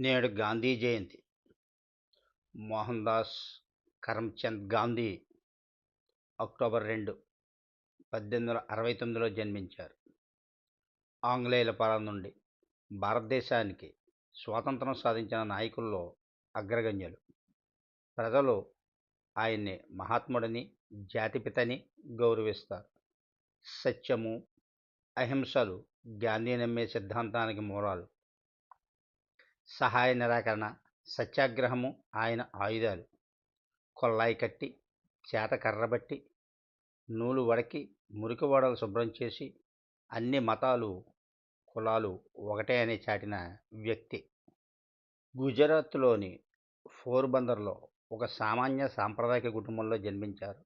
నేడు Gandhi Jayanti. Mohandas Karamchand Gandhi October రెండు పద్దెనిమిది వందల అరవై తొమ్మిదిలో జన్మించారు. ఆంగ్లేయుల పాలన నుండి భారతదేశానికి స్వాతంత్రం సాధించిన నాయకుల్లో అగ్రగణ్యులు. ప్రజలు ఆయన్ని మహాత్ముడని జాతిపితని గౌరవిస్తారు. సత్యము అహింసలు గాంధీ నమ్మే సిద్ధాంతానికి మూలాలు. సహాయ నిరాకరణ సత్యాగ్రహము ఆయన ఆయుధాలు. కొల్లాయి కట్టి చేత కర్రబట్టి నూలు వడకి మురికి ఓడలు శుభ్రం చేసి అన్ని మతాలు కులాలు ఒకటే అని చాటిన వ్యక్తి. గుజరాత్లోని పోర్బందర్లో ఒక సామాన్య సాంప్రదాయక కుటుంబంలో జన్మించారు.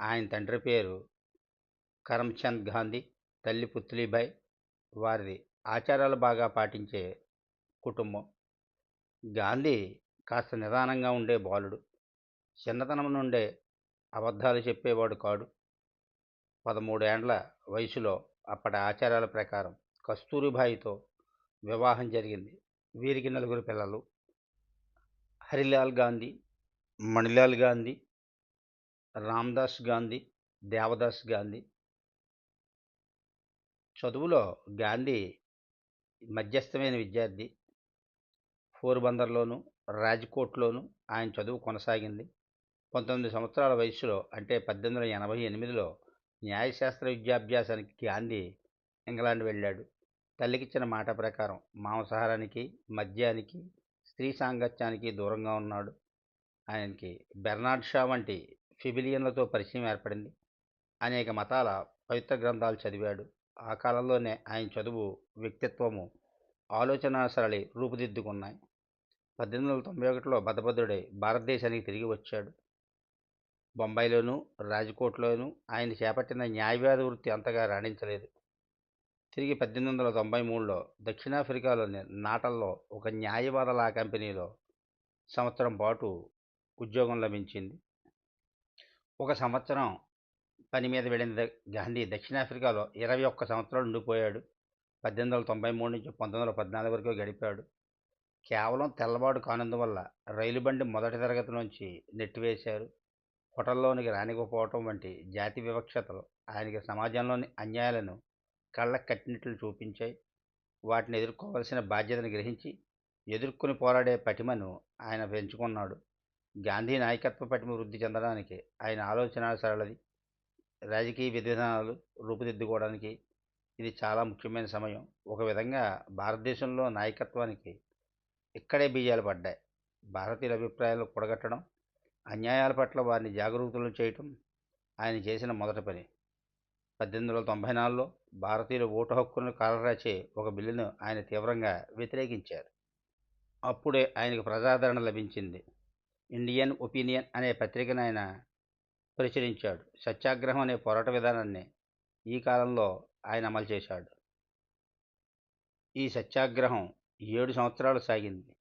ఆయన తండ్రి పేరు కరమ్చంద్ గాంధీ తల్లి పుత్లీబాయ్ వారిది ఆచారాలు బాగా పాటించే కుటుంబం. గాంధీ కాస్త నిదానంగా ఉండే బాలుడు. చిన్నతనం నుండే అబద్ధాలు చెప్పేవాడు కాడు. పదమూడేండ్ల వయసులో అప్పటి ఆచారాల ప్రకారం కస్తూరిబాయితో వివాహం జరిగింది. వీరికి నలుగురు పిల్లలు. హరిలాల్ గాంధీ మణిలాల్ గాంధీ రామ్దాస్ గాంధీ దేవదాస్ గాంధీ. చదువులో గాంధీ మధ్యస్థమైన విద్యార్థి. పోర్బందర్లోను రాజ్కోట్లోను ఆయన చదువు కొనసాగింది. పంతొమ్మిది సంవత్సరాల వయసులో అంటే పద్దెనిమిది వందల ఎనభై ఎనిమిదిలో న్యాయశాస్త్ర విద్యాభ్యాసానికి గాంధీ ఇంగ్లాండ్ వెళ్ళాడు. తల్లికిచ్చిన మాట ప్రకారం మాంసాహారానికి మద్యానికి స్త్రీ సాంగత్యానికి దూరంగా ఉన్నాడు. ఆయనకి బెర్నాడ్ షా వంటి ఫిబిలియన్లతో పరిచయం ఏర్పడింది. అనేక మతాల పవిత్ర గ్రంథాలు చదివాడు. ఆ కాలంలోనే ఆయన చదువు వ్యక్తిత్వము ఆలోచన సరళి రూపుదిద్దుకున్నాయి. పద్దెనిమిది వందల తొంభై ఒకటిలో భద్రభద్రుడై భారతదేశానికి తిరిగి వచ్చాడు. బొంబాయిలోను రాజ్కోట్లోను ఆయన చేపట్టిన న్యాయవాద వృత్తి అంతగా రాణించలేదు. తిరిగి పద్దెనిమిది వందల తొంభై మూడులో దక్షిణాఫ్రికాలోని నాటల్లో ఒక న్యాయవాద లా కంపెనీలో సంవత్సరం పాటు ఉద్యోగం లభించింది. ఒక సంవత్సరం పని మీద వెళ్ళిన గాంధీ దక్షిణాఫ్రికాలో ఇరవై ఒక్క సంవత్సరాలు ఉండిపోయాడు. పద్దెనిమిది వందల తొంభై మూడు నుంచి పంతొమ్మిది వందల పద్నాలుగు వరకు గడిపాడు. కేవలం తెల్లబాటు కానందువల్ల రైలు బండి మొదటి తరగతి నుంచి నెట్టివేశారు హోటల్లోనికి రానికపోవటం వంటి జాతి వివక్షతలు ఆయనకి సమాజంలోని అన్యాయాలను కళ్ళకు కట్టినట్లు చూపించాయి. వాటిని ఎదుర్కోవాల్సిన బాధ్యతను గ్రహించి ఎదుర్కొని పోరాడే పటిమను ఆయన పెంచుకున్నాడు. గాంధీ నాయకత్వ పటిమ వృద్ధి చెందడానికి ఆయన ఆలోచన సరళది రాజకీయ విధానాలు రూపుదిద్దుకోవడానికి ఇది చాలా ముఖ్యమైన సమయం. ఒక విధంగా భారతదేశంలో నాయకత్వానికి ఇక్కడే బీజాలు పడ్డాయి. భారతీయుల అభిప్రాయాలు కూడగట్టడం అన్యాయాల పట్ల వారిని జాగరూకులను చేయటం ఆయన చేసిన మొదటి పని. పద్దెనిమిది వందల తొంభై నాలుగులో భారతీయుల ఓటు హక్కులను కాలరాచే ఒక బిల్లును ఆయన తీవ్రంగా వ్యతిరేకించారు. అప్పుడే ఆయనకు ప్రజాదరణ లభించింది. ఇండియన్ ఒపీనియన్ అనే పత్రికను ఆయన ప్రచురించాడు. సత్యాగ్రహం అనే పోరాట విధానాన్ని ఈ కాలంలో ఆయన అమలు చేశాడు. ఈ సత్యాగ్రహం ఏడు సంవత్సరాలు సాగింది.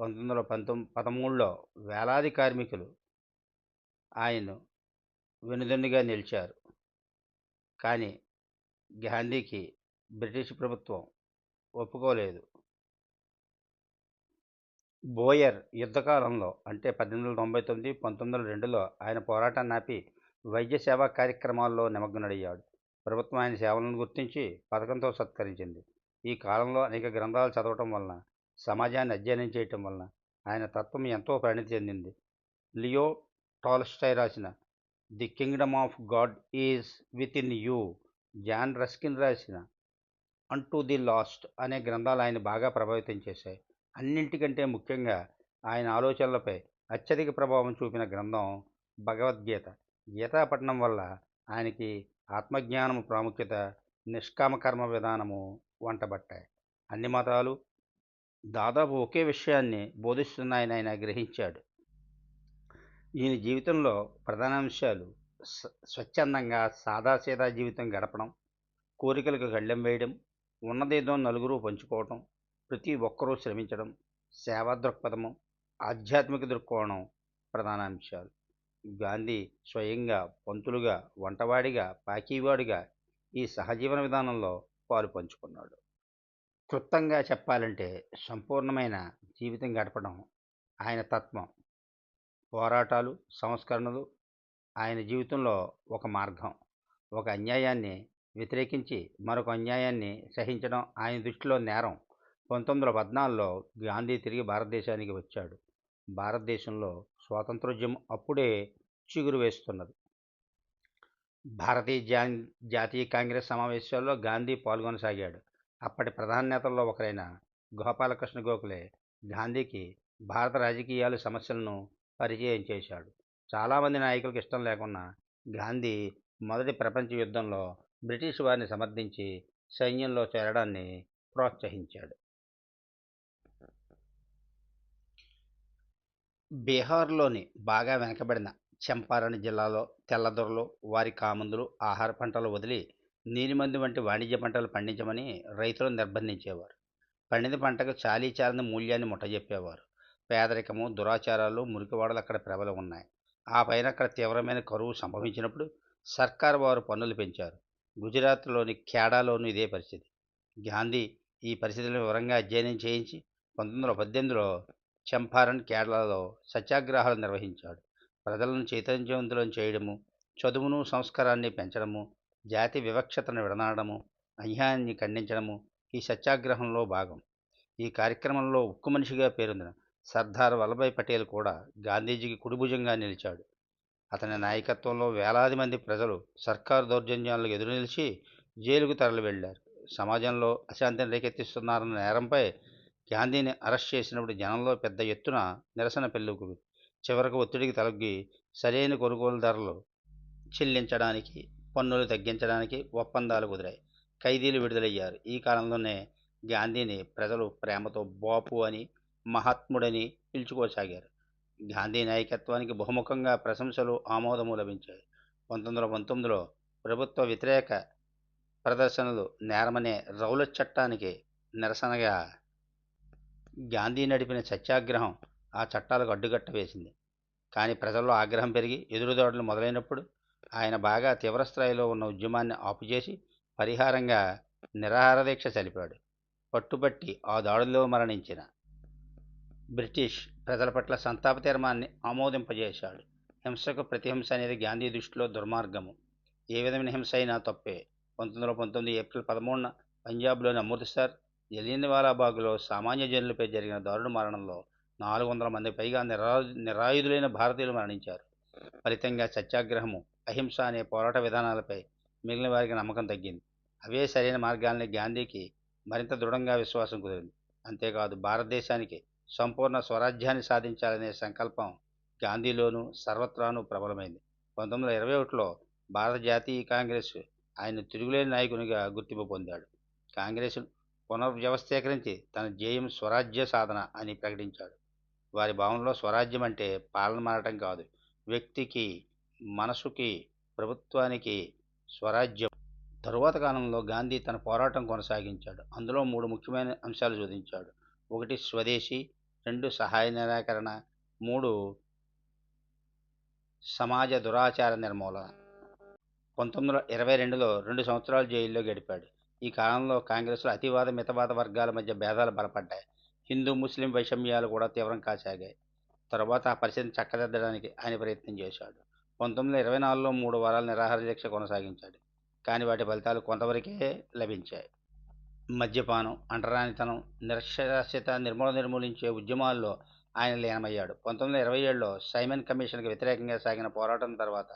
పంతొమ్మిది వందల పంతొమ్మిది పదమూడులో వేలాది కార్మికులు ఆయన వెనుదన్నుగా నిలిచారు. కానీ గాంధీకి బ్రిటిష్ ప్రభుత్వం ఒప్పుకోలేదు. బోయర్ యుద్ధకాలంలో అంటే పద్దెనిమిది వందల తొంభై తొమ్మిది పంతొమ్మిది వందల రెండులో ఆయన పోరాటాన్ని ఆపి వైద్య సేవా కార్యక్రమాల్లో నిమగ్నడయ్యాడు. ప్రభుత్వం ఆయన సేవలను గుర్తించి పథకంతో సత్కరించింది. ఈ కాలంలో అనేక గ్రంథాలు చదవటం వలన సమాజాన్ని అధ్యయనం చేయటం వలన ఆయన తత్వం ఎంతో పరిణితి చెందింది. లియో టాల్స్టాయ్ రాసిన the kingdom of God is within you John Ruskin రాసిన అంటూ ది లాస్ట్ అనే గ్రంథాలు ఆయన బాగా ప్రభావితం చేశాయి. అన్నింటికంటే ముఖ్యంగా ఆయన ఆలోచనలపై అత్యధిక ప్రభావం చూపిన గ్రంథం భగవద్గీత. గీతా వల్ల ఆయనకి ఆత్మజ్ఞానము ప్రాముఖ్యత నిష్కామ కర్మ విధానము వంటబట్టాయి అన్ని మతాలు దాదాపు ఒకే విషయాన్ని బోధిస్తున్నాయని ఆయన గ్రహించాడు. ఈయన జీవితంలో ప్రధాన అంశాలు స్వచ్ఛందంగా సాదాసీదా జీవితం గడపడం కోరికలకు గళ్ళెం వేయడం ఉన్నదేదో నలుగురు పంచుకోవటం ప్రతి ఒక్కరూ శ్రమించడం సేవా దృక్పథము ఆధ్యాత్మిక దృక్కోణం ప్రధాన అంశాలు. గాంధీ స్వయంగా పంతులుగా వంటవాడిగా పాకీవాడిగా ఈ సహజీవన విధానంలో పాలు పంచుకున్నాడు. క్లుప్తంగా చెప్పాలంటే సంపూర్ణమైన జీవితం గడపడం ఆయన తత్వం. పోరాటాలు సంస్కరణలు ఆయన జీవితంలో ఒక మార్గం. ఒక అన్యాయాన్ని వ్యతిరేకించి మరొక అన్యాయాన్ని సహించడం ఆయన దృష్టిలో నేరం. పంతొమ్మిది వందల పద్నాలుగులో గాంధీ తిరిగి భారతదేశానికి వచ్చాడు. భారతదేశంలో స్వాతంత్రోద్యమం అప్పుడే చిగురు వేస్తున్నది. భారతీయ జా జాతీయ కాంగ్రెస్ సమావేశాల్లో గాంధీ పాల్గొనసాగాడు. అప్పటి ప్రధాన నేతల్లో ఒకరైన గోపాలకృష్ణ గోఖలే గాంధీకి భారత రాజకీయాలు సమస్యలను పరిచయం చేశాడు. చాలామంది నాయకులకు ఇష్టం లేకున్నా గాంధీ మొదటి ప్రపంచ యుద్ధంలో బ్రిటిష్ వారిని సమర్థించి సైన్యంలో చేరడాన్ని ప్రోత్సహించాడు. బీహార్లోని బాగా వెనకబడిన చంపారణ్ జిల్లాలో తెల్లదొరలు వారి కామందులు ఆహార పంటలు వదిలి నీలిమందు వంటి వాణిజ్య పంటలు పండించమని రైతులను నిర్బంధించేవారు. పండిన పంటకు చాలీ చాలని మూల్యాన్ని ముట్టజెప్పేవారు. పేదరికము దురాచారాలు మురికివాడలు అక్కడ ప్రబలం ఉన్నాయి. ఆ పైన అక్కడ తీవ్రమైన కరువు సంభవించినప్పుడు సర్కార్ వారు పన్నులు పెంచారు. గుజరాత్లోని ఖేడాలోనూ ఇదే పరిస్థితి. గాంధీ ఈ పరిస్థితులను వివరంగా అధ్యయనం చేయించి పంతొమ్మిది వందల పద్దెనిమిదిలో చంపారణ్ కేరళలో సత్యాగ్రహాలు నిర్వహించాడు. ప్రజలను చైతన్యవంతులను చేయడము చదువును సంస్కారాన్ని పెంచడము జాతి వివక్షతను విడనాడము అన్యాయాన్ని ఖండించడము ఈ సత్యాగ్రహంలో భాగం. ఈ కార్యక్రమంలో ఉక్కు మనిషిగా పేరొందిన సర్దార్ వల్లభాయ్ పటేల్ కూడా గాంధీజీకి కుడిభుజంగా నిలిచాడు. అతని నాయకత్వంలో వేలాది మంది ప్రజలు సర్కారు దౌర్జన్యాలకు ఎదురు నిలిచి జైలుకు తరలి వెళ్ళారు సమాజంలో అశాంతిని రేకెత్తిస్తున్నారన్న నేరంపై గాంధీని అరెస్ట్ చేసినప్పుడు జనంలో పెద్ద ఎత్తున నిరసన పెళ్ళుకు చివరకు ఒత్తిడికి తలొగ్గి సరైన కొనుగోలు ధరలు చెల్లించడానికి పన్నులు తగ్గించడానికి ఒప్పందాలు కుదిరాయి. ఖైదీలు విడుదలయ్యారు. ఈ కాలంలోనే గాంధీని ప్రజలు ప్రేమతో బాపు అని మహాత్ముడని పిలుచుకోసాగారు. గాంధీ నాయకత్వానికి బహుముఖంగా ప్రశంసలు ఆమోదము లభించాయి. పంతొమ్మిది వందల పంతొమ్మిదిలో ప్రభుత్వ వ్యతిరేక ప్రదర్శనలు నేరమనే రౌల చట్టానికి నిరసనగా గాంధీ నడిపిన సత్యాగ్రహం ఆ చట్టాలకు అడ్డుకట్ట వేసింది. కానీ ప్రజల్లో ఆగ్రహం పెరిగి ఎదురుదాడులు మొదలైనప్పుడు ఆయన బాగా తీవ్రస్థాయిలో ఉన్న ఉద్యమాన్ని ఆపుచేసి పరిహారంగా నిరాహార దీక్ష చలిపాడు పట్టుబట్టి ఆ దాడుల్లో మరణించిన బ్రిటిష్ ప్రజల పట్ల సంతాప తీర్మాన్ని ఆమోదింపజేశాడు. హింసకు ప్రతిహింస అనేది గాంధీ దృష్టిలో దుర్మార్గము. ఏ విధమైన హింస అయినా తప్పే. పంతొమ్మిది వందల పంతొమ్మిది ఏప్రిల్ పదమూడున పంజాబ్లోని అమృత్సర్ జలియన్వాలాబాగ్లో సామాన్య జనులపై జరిగిన దారుణ మరణంలో నాలుగు వందల మంది పైగా నిరా నిరాయుధులైన భారతీయులు మరణించారు. ఫలితంగా సత్యాగ్రహము అహింస అనే పోరాట విధానాలపై మిగిలిన వారికి నమ్మకం తగ్గింది. అవే సరైన మార్గాల్ని గాంధీకి మరింత దృఢంగా విశ్వాసం కుదిరింది. అంతేకాదు భారతదేశానికి సంపూర్ణ స్వరాజ్యాన్ని సాధించాలనే సంకల్పం గాంధీలోనూ సర్వత్రానూ ప్రబలమైంది. పంతొమ్మిది వందల ఇరవై ఒకటిలో భారత జాతీయ కాంగ్రెస్ ఆయన తిరుగులేని నాయకునిగా గుర్తింపు పొందాడు. కాంగ్రెస్ పునర్వ్యవస్థీకరించి తన జేయం స్వరాజ్య సాధన అని ప్రకటించాడు. వారి భావనలో స్వరాజ్యం అంటే పాలన మారటం కాదు. వ్యక్తికి మనసుకి ప్రభుత్వానికి స్వరాజ్యం. తరువాత కాలంలో గాంధీ తన పోరాటం కొనసాగించాడు. అందులో మూడు ముఖ్యమైన అంశాలు శోధించాడు. ఒకటి స్వదేశీ రెండు సహాయ నిరాకరణ మూడు సమాజ దురాచార నిర్మూలన. పంతొమ్మిది వందల ఇరవై రెండులో రెండు సంవత్సరాలు జైల్లో గడిపాడు. ఈ కాలంలో కాంగ్రెస్లో అతివాద మితవాద వర్గాల మధ్య భేదాలు బలపడ్డాయి. హిందూ ముస్లిం వైషమ్యాలు కూడా తీవ్రం కాసాగాయి. తర్వాత ఆ పరిస్థితిని చక్కదిద్దడానికి ఆయన ప్రయత్నం చేశాడు. పంతొమ్మిది వందల ఇరవై నాలుగులో మూడు వారాల నిరాహార దీక్ష కొనసాగించాడు. కానీ వాటి ఫలితాలు కొంతవరకే లభించాయి. మద్యపానం అంటరానితనం నిరక్షరాస్యత నిర్మూలన నిర్మూలించే ఉద్యమాల్లో ఆయన లీనమయ్యాడు. పంతొమ్మిది వందల ఇరవై ఏడులో సైమన్ కమిషన్కి వ్యతిరేకంగా సాగిన పోరాటం తర్వాత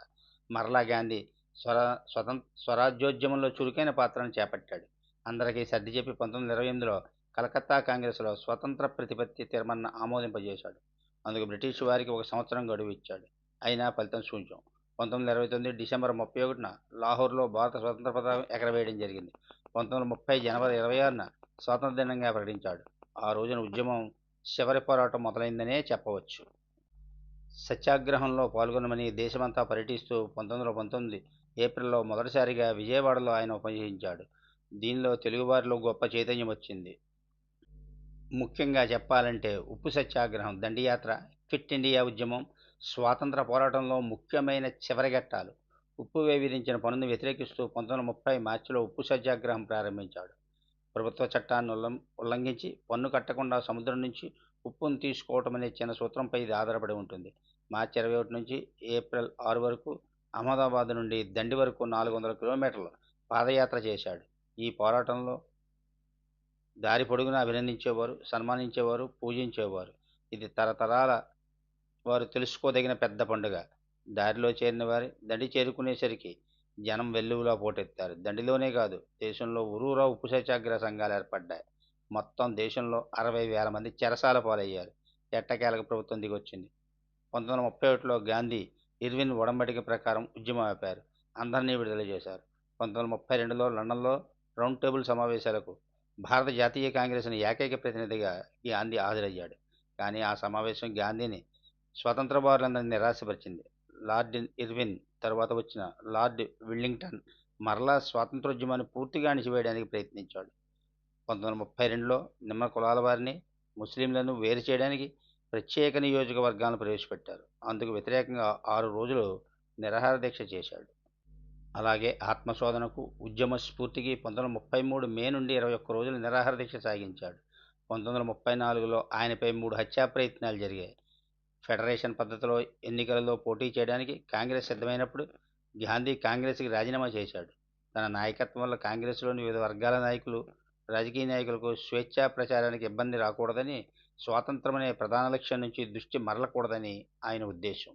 మరలా గాంధీ స్వర స్వతంత్ర స్వరాజ్యోద్యమంలో చురుకైన పాత్రను చేపట్టాడు. అందరికీ సర్ది చెప్పి పంతొమ్మిది వందల ఇరవై ఎనిమిదిలో కలకత్తా కాంగ్రెస్లో స్వతంత్ర ప్రతిపత్తి తీర్మానం ఆమోదింపజేశాడు. అందుకు బ్రిటిష్ వారికి ఒక సంవత్సరం గడువు ఇచ్చాడు. అయినా ఫలితం శూన్యం. పంతొమ్మిది వందల ఇరవై తొమ్మిది డిసెంబర్ ముప్పై ఒకటిన లాహోర్లో భారత స్వతంత్ర పతాకం ఎగరవేయడం జరిగింది. పంతొమ్మిది వందల ముప్పై జనవరి ఇరవై ఆరున స్వాతంత్ర దినంగా ప్రకటించాడు. ఆ రోజున ఉద్యమం చివరి పోరాటం మొదలైందనే చెప్పవచ్చు. సత్యాగ్రహంలో పాల్గొనమని దేశమంతా పర్యటిస్తూ పంతొమ్మిది వందల పంతొమ్మిది ఏప్రిల్లో మొదటిసారిగా విజయవాడలో ఆయన ఉపయోగించాడు దీనిలో తెలుగువారిలో గొప్ప చైతన్యం వచ్చింది. ముఖ్యంగా చెప్పాలంటే ఉప్పు సత్యాగ్రహం దండియాత్ర క్విట్ ఇండియా ఉద్యమం స్వాతంత్ర పోరాటంలో ముఖ్యమైన చివరిఘట్టాలు. ఉప్పు విధించిన పనులను వ్యతిరేకిస్తూ పంతొమ్మిది ముప్పై మార్చిలో ఉప్పు సత్యాగ్రహం ప్రారంభించాడు. ప్రభుత్వ చట్టాన్ని ఉల్లం ఉల్లంఘించి పన్ను కట్టకుండా సముద్రం నుంచి ఉప్పును తీసుకోవటం అనే చిన్న సూత్రంపై ఇది ఆధారపడి ఉంటుంది. మార్చి ఇరవై ఒకటి నుంచి ఏప్రిల్ ఆరు వరకు అహ్మదాబాద్ నుండి దండి వరకు నాలుగు వందల కిలోమీటర్లు పాదయాత్ర చేశాడు. ఈ పోరాటంలో దారి పొడుగునా అభినందించేవారు సన్మానించేవారు పూజించేవారు. ఇది తరతరాల వారు తెలుసుకోదగిన పెద్ద పండుగ. దారిలో చేరిన వారి దండి చేరుకునేసరికి జనం వెల్లువలా పోటెత్తారు. దండిలోనే కాదు దేశంలో ఊరూరా ఉప్పు సత్యాగ్రహ సంఘాలు ఏర్పడ్డాయి. మొత్తం దేశంలో అరవై వేల మంది చెరసాల పాలయ్యారు. ఎట్టకేలకు ప్రభుత్వం దిగొచ్చింది. పంతొమ్మిది వందల ముప్పై ఒకటిలో గాంధీ ఇర్విన్ ఒడంబడిక ప్రకారం ఉద్యమం ఆపారు. అందరినీ విడుదల చేశారు. పంతొమ్మిది వందల ముప్పై రెండులో లండన్లో రౌండ్ టేబుల్ సమావేశాలకు భారత జాతీయ కాంగ్రెస్ను ఏకైక ప్రతినిధిగా గాంధీ హాజరయ్యాడు. కానీ ఆ సమావేశం గాంధీని స్వతంత్ర బారులందరినీ నిరాశపరిచింది. లార్డ్ ఇర్విన్ తర్వాత వచ్చిన లార్డ్ విల్లింగ్టన్ మరలా స్వాతంత్రోద్యమాన్ని పూర్తిగా అణిచివేయడానికి ప్రయత్నించాడు. పంతొమ్మిది వందల ముప్పై రెండులో నిమ్న కులాల వారిని ముస్లింలను వేరు చేయడానికి ప్రత్యేక నియోజకవర్గాలను ప్రవేశపెట్టారు. అందుకు వ్యతిరేకంగా ఆరు రోజులు నిరాహార దీక్ష చేశాడు. అలాగే ఆత్మశోధనకు ఉద్యమ స్ఫూర్తికి పంతొమ్మిది వందల ముప్పై మూడు మే నుండి ఇరవై ఒక్క రోజులు నిరాహార దీక్ష సాగించాడు. పంతొమ్మిది వందల ముప్పై నాలుగులో ఆయనపై మూడు హత్యా ప్రయత్నాలు జరిగాయి. ఫెడరేషన్ పద్ధతిలో ఎన్నికలలో పోటీ చేయడానికి కాంగ్రెస్ సిద్ధమైనప్పుడు గాంధీ కాంగ్రెస్కి రాజీనామా చేశాడు. తన నాయకత్వం వల్ల కాంగ్రెస్లోని వివిధ వర్గాల నాయకులు రాజకీయ నాయకులకు స్వేచ్ఛా ప్రచారానికి ఇబ్బంది రాకూడదని స్వాతంత్రం అనే ప్రధాన లక్ష్యం నుంచి దృష్టి మరలకూడదని ఆయన ఉద్దేశం.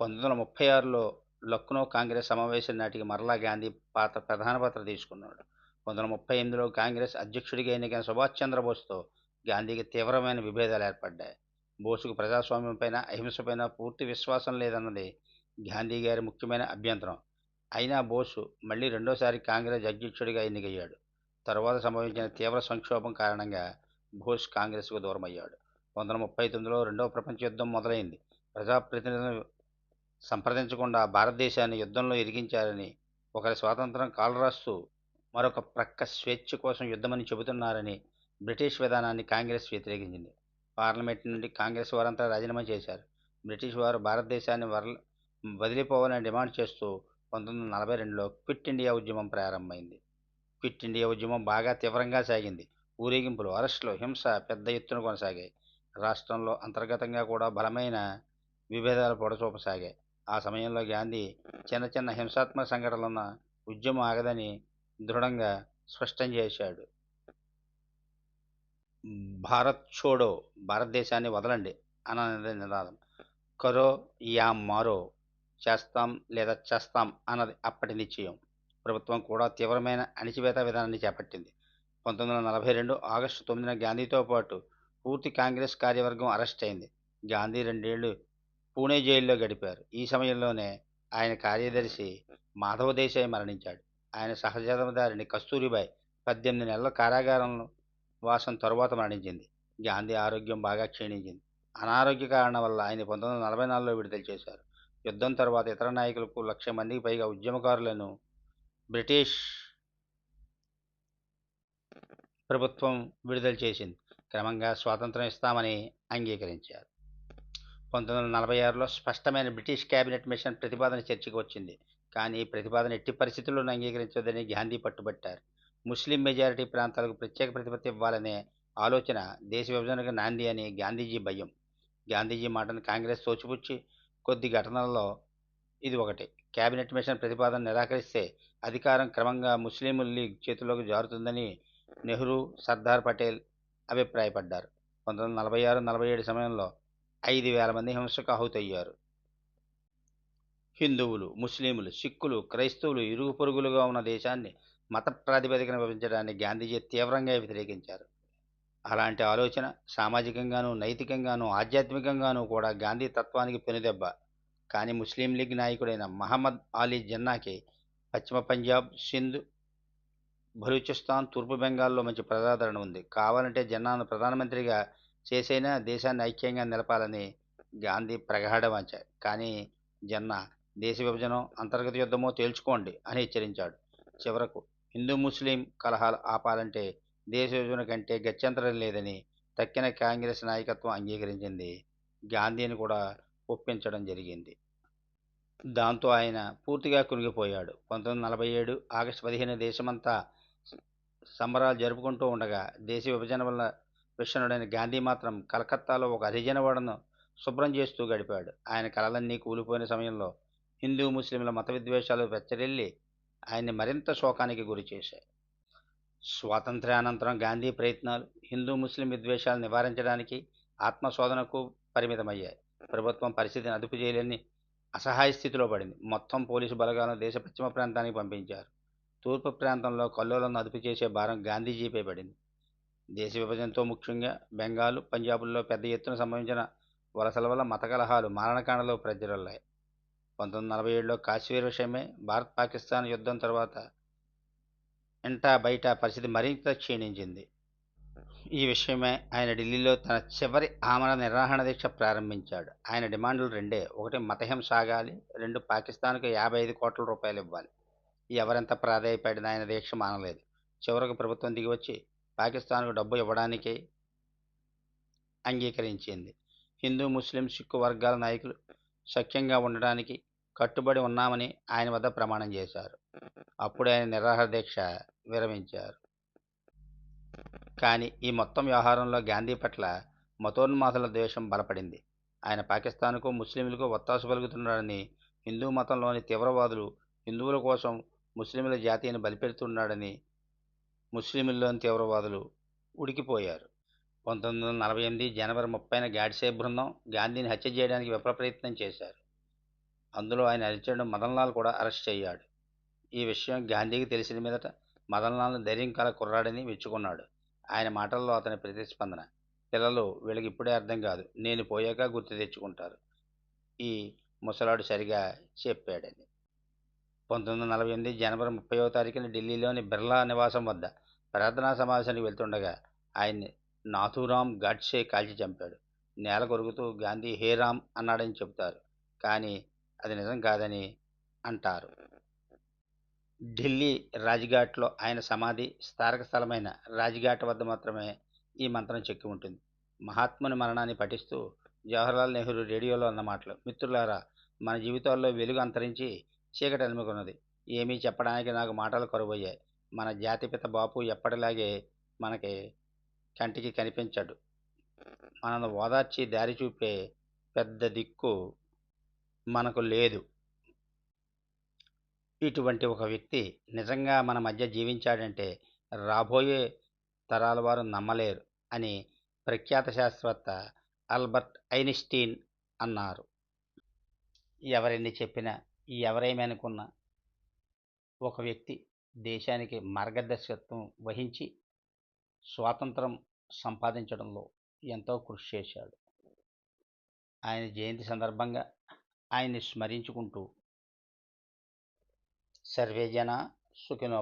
పంతొమ్మిది వందల ముప్పై ఆరులో లక్నో కాంగ్రెస్ సమావేశం నాటికి మరలా గాంధీ పాత్ర ప్రధాన పాత్ర తీసుకున్నాడు. పంతొమ్మిది వందల ముప్పై ఎనిమిదిలో కాంగ్రెస్ అధ్యక్షుడిగా ఎన్నికైన సుభాష్ చంద్రబోస్తో గాంధీకి తీవ్రమైన విభేదాలు ఏర్పడ్డాయి. బోసుకు ప్రజాస్వామ్యం పైన అహింసపైన పూర్తి విశ్వాసం లేదన్నది గాంధీ గారి ముఖ్యమైన అభ్యంతరం. అయినా బోసు మళ్ళీ రెండోసారి కాంగ్రెస్ అధ్యక్షుడిగా ఎన్నికయ్యాడు. తరువాత సంభవించిన తీవ్ర సంక్షోభం కారణంగా బోస్ కాంగ్రెస్కు దూరమయ్యాడు. పంతొమ్మిది వందల ముప్పై తొమ్మిదిలో రెండవ ప్రపంచ యుద్ధం మొదలైంది. ప్రజాప్రతినిధులను సంప్రదించకుండా భారతదేశాన్ని యుద్ధంలో ఇరికించారని ఒకరి స్వాతంత్రం కాలరాస్తూ మరొక ప్రక్క స్వేచ్ఛ కోసం యుద్ధమని చెబుతున్నారని బ్రిటిష్ విధానాన్ని కాంగ్రెస్ వ్యతిరేకించింది. పార్లమెంట్ నుండి కాంగ్రెస్ వారంతా రాజీనామా చేశారు. బ్రిటిష్ వారు భారతదేశాన్ని వరల వదిలిపోవాలని డిమాండ్ చేస్తూ పంతొమ్మిది వందల నలభై రెండులో క్విట్ ఇండియా ఉద్యమం ప్రారంభమైంది. క్విట్ ఇండియా ఉద్యమం బాగా తీవ్రంగా సాగింది. ఊరేగింపులు అరెస్టులు హింస పెద్ద ఎత్తున కొనసాగాయి. రాష్ట్రంలో అంతర్గతంగా కూడా బలమైన విభేదాలు పొడచూపసాగాయి. ఆ సమయంలో గాంధీ చిన్న చిన్న హింసాత్మక సంఘటనలున్న ఉద్యమం ఆగదని దృఢంగా స్పష్టం చేశాడు. భారత్ చోడో భారతదేశాన్ని వదలండి అన్నది నినాదం కరో యా మారో చేస్తాం లేదా చేస్తాం అన్నది అప్పటి నిశ్చయం. ప్రభుత్వం కూడా తీవ్రమైన అణిచివేత విధానాన్ని చేపట్టింది. పంతొమ్మిది వందల నలభై రెండు ఆగస్టు తొమ్మిదిన గాంధీతో పాటు పూర్తి కాంగ్రెస్ కార్యవర్గం అరెస్ట్ అయింది. గాంధీ రెండేళ్ళు పూణే జైల్లో గడిపారు. ఈ సమయంలోనే ఆయన కార్యదర్శి మాధవ దేశాయ్ మరణించాడు. ఆయన సహజాతదారిని కస్తూరిబాయ్ పద్దెనిమిది నెలల కారాగారంలో వాసం తరువాత మరణించింది. గాంధీ ఆరోగ్యం బాగా క్షీణించింది. అనారోగ్య కారణం వల్ల ఆయన పంతొమ్మిది వందల నలభై నాలుగులో విడుదల చేశారు. యుద్ధం తర్వాత ఇతర నాయకులకు లక్ష మందికి పైగా ఉద్యమకారులను బ్రిటిష్ ప్రభుత్వం విడుదల చేసింది. క్రమంగా స్వాతంత్రం ఇస్తామని అంగీకరించారు. పంతొమ్మిది వందల నలభై ఆరులో స్పష్టమైన బ్రిటిష్ కేబినెట్ మిషన్ ప్రతిపాదన చర్చకు వచ్చింది. కానీ ఈ ప్రతిపాదన ఎట్టి పరిస్థితుల్లోనూ అంగీకరించొద్దని గాంధీ పట్టుబట్టారు. ముస్లిం మెజారిటీ ప్రాంతాలకు ప్రత్యేక ప్రతిపత్తి ఇవ్వాలనే ఆలోచన దేశ విభజనకు నాంది అని గాంధీజీ భయం. గాంధీజీ మాటను కాంగ్రెస్ తోచిపుచ్చి కొద్ది ఘటనలలో ఇది ఒకటి. కేబినెట్ మిషన్ ప్రతిపాదన నిరాకరిస్తే అధికారం క్రమంగా ముస్లిం లీగ్ చేతుల్లోకి జారుతుందని నెహ్రూ సర్దార్ పటేల్ అభిప్రాయపడ్డారు. పంతొమ్మిది వందల నలభై ఆరు నలభై ఏడు సమయంలో ఐదు వేల మంది హింసకు ఆహుతయ్యారు హిందువులు ముస్లింలు సిక్కులు క్రైస్తవులు ఇరుగు పొరుగులుగా ఉన్న దేశాన్ని మత ప్రాతిపదికన విభజించడాన్ని గాంధీజీ తీవ్రంగా వ్యతిరేకించారు. అలాంటి ఆలోచన సామాజికంగానూ నైతికంగానూ ఆధ్యాత్మికంగానూ కూడా గాంధీ తత్వానికి పెనుదెబ్బ. కానీ ముస్లిం లీగ్ నాయకుడైన మహమ్మద్ అలీ జిన్నాకి పశ్చిమ పంజాబ్ సింధ్ బలూచిస్తాన్ తూర్పు బెంగాల్లో మంచి ప్రజాదరణ ఉంది. కావాలంటే జిన్నాను ప్రధానమంత్రిగా చేసైనా దేశాన్ని ఐక్యంగా నిలపాలని గాంధీ ప్రగాఢవాంచ కానీ జిన్నా దేశ విభజన అంతర్గత యుద్ధమో తేల్చుకోండి అని హెచ్చరించాడు. చివరకు హిందూ ముస్లిం కలహాలు ఆపాలంటే దేశ విభజన కంటే గత్యంతరం లేదని తక్కిన కాంగ్రెస్ నాయకత్వం అంగీకరించింది. గాంధీని కూడా ఒప్పించడం జరిగింది. దాంతో ఆయన పూర్తిగా కునిగిపోయాడు. పంతొమ్మిది నలభై ఏడు ఆగస్టు పదిహేను దేశమంతా సంబరాలు జరుపుకుంటూ ఉండగా దేశ విభజన వల్ల విషణుడైన గాంధీ మాత్రం కలకత్తాలో ఒక హరిజన వాడను శుభ్రం చేస్తూ గడిపాడు. ఆయన కలలన్నీ కూలిపోయిన సమయంలో హిందూ ముస్లింల మత విద్వేషాలు వెచ్చరిల్లి ఆయన్ని మరింత శోకానికి గురి చేశాయి. స్వాతంత్ర్యానంతరం గాంధీ ప్రయత్నాలు హిందూ ముస్లిం విద్వేషాలు నివారించడానికి ఆత్మశోధనకు పరిమితమయ్యాయి. ప్రభుత్వం పరిస్థితిని అదుపు చేయలేని అసహాయ స్థితిలో పడింది. మొత్తం పోలీసు బలగాలను దేశ పశ్చిమ ప్రాంతానికి పంపించారు. తూర్పు ప్రాంతంలో కల్లోలను అదుపు చేసే భారం గాంధీజీపై పడింది. దేశ విభజనతో ముఖ్యంగా బెంగాల్ పంజాబుల్లో పెద్ద ఎత్తున సంభవించిన వలసల వల్ల మత కలహాలు మారణకాండలో ప్రజ్వరల్లాయి పంతొమ్మిది నలభై ఏడులో కాశ్మీర్ విషయమే భారత్ పాకిస్తాన్ యుద్ధం తర్వాత ఇంటా బయట పరిస్థితి మరింత క్షీణించింది. ఈ విషయమే ఆయన ఢిల్లీలో తన చివరి ఆమరణ నిర్వహణ దీక్ష ప్రారంభించాడు. ఆయన డిమాండ్లు రెండే. ఒకటి మతహింస ఆగాలి రెండు పాకిస్తాన్కు యాభై ఐదు కోట్ల రూపాయలు ఇవ్వాలి. ఎవరెంత ప్రాధాయపడిన ఆయన దీక్ష మానలేదు. చివరకు ప్రభుత్వం దిగివచ్చి పాకిస్తాన్కు డబ్బు ఇవ్వడానికి అంగీకరించింది. హిందూ ముస్లిం సిక్కు వర్గాల నాయకులు సఖ్యంగా ఉండడానికి కట్టుబడి ఉన్నామని ఆయన వద్ద ప్రమాణం చేశారు. అప్పుడు ఆయన నిరాహార దీక్ష విరమించారు. కానీ ఈ మొత్తం వ్యవహారంలో గాంధీ పట్ల మతోన్మాదుల ద్వేషం బలపడింది. ఆయన పాకిస్తాన్కు ముస్లింలకు ఒత్తాసు పలుకుతున్నాడని హిందూ మతంలోని తీవ్రవాదులు హిందువుల కోసం ముస్లింల జాతీయను బలిపెడుతున్నాడని ముస్లింల్లోని తీవ్రవాదులు ఉడికిపోయారు. పంతొమ్మిది వందల నలభై ఎనిమిది జనవరి ముప్పైన గాడ్సే బృందం గాంధీని హత్య చేయడానికి విఫల ప్రయత్నం చేశారు. అందులో ఆయన అనుచరుడు మదన్లాల్ కూడా అరెస్ట్ అయ్యాడు ఈ విషయం గాంధీకి తెలిసిన మీదట మదన్లాల్ను ధైర్యం కల కుర్రాడని మెచ్చుకున్నాడు. ఆయన మాటల్లో అతని ప్రతిస్పందన పిల్లలు వీళ్ళకి ఇప్పుడే అర్థం కాదు నేను పోయాక గుర్తు తెచ్చుకుంటారు. ఈ ముసలాడు సరిగా చెప్పాడని. పంతొమ్మిది వందల నలభై ఎనిమిది జనవరి ముప్పైవ తారీఖున ఢిల్లీలోని బిర్లా నివాసం వద్ద ప్రార్థనా సమావేశానికి వెళ్తుండగా ఆయన్ని నాథూరామ్ గాడ్సే కాల్చి చంపాడు. నేల కొరుకుతూ గాంధీ హే రామ్ అన్నాడని చెబుతారు. కానీ అది నిజం కాదని అంటారు. ఢిల్లీ రాజ్ఘాట్లో ఆయన సమాధి స్థారక స్థలమైన రాజ్ఘాట్ వద్ద మాత్రమే ఈ మంత్రం చెక్కి ఉంటుంది. మహాత్ముని మరణాన్ని పఠిస్తూ జవహర్లాల్ నెహ్రూ రేడియోలో అన్న మాటలు. మిత్రులారా మన జీవితాల్లో వెలుగు అంతరించి చీకటి అలుముకున్నది ఏమీ చెప్పడానికి నాకు మాటలు కరువయ్యాయి. మన జాతిపిత బాపు ఎప్పటిలాగే మనకి కంటికి కనిపించడు. మనను ఓదార్చి దారి చూపే పెద్ద దిక్కు మనకు లేదు. ఇటువంటి ఒక వ్యక్తి నిజంగా మన మధ్య జీవించాడంటే రాబోయే తరాల వారు నమ్మలేరు అని ప్రఖ్యాత శాస్త్రవేత్త ఆల్బర్ట్ ఐన్స్టీన్ అన్నారు. ఎవరిని చెప్పినా ఎవరేమి అనుకున్నా ఒక వ్యక్తి దేశానికి మార్గదర్శకత్వం వహించి స్వాతంత్రం సంపాదించడంలో ఎంతో కృషి చేశాడు. ఆయన జయంతి సందర్భంగా ఆయన్ని స్మరించుకుంటూ సర్వేజన జన